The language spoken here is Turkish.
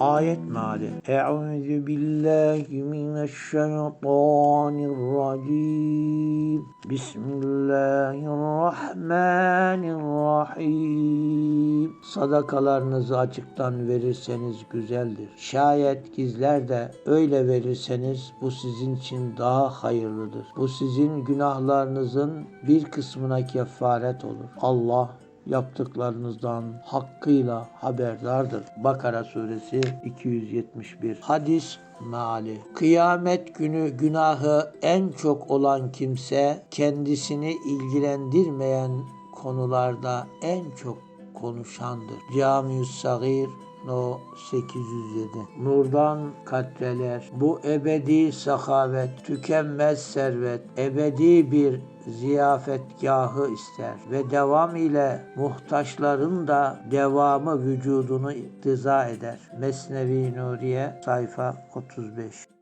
Ayet meali. Euzu billahi mineşşeytanirracim. Bismillahirrahmanirrahim. Sadakalarınızı açıktan verirseniz güzeldir. Şayet gizler de öyle verirseniz bu sizin için daha hayırlıdır. Bu sizin günahlarınızın bir kısmına kefaret olur. Allah yaptıklarınızdan hakkıyla haberdardır. Bakara suresi 271. Hadis meali. Kıyamet günü günahı en çok olan kimse kendisini ilgilendirmeyen konularda en çok konuşandır. Camiü's Sagir No 807 Nurdan katreler. Bu ebedi sahavet Tükenmez servet Ebedi bir ziyafetgahı ister ve devam ile muhtaçların da devamı vücudunu iktiza eder. Mesnevi Nuriye sayfa 35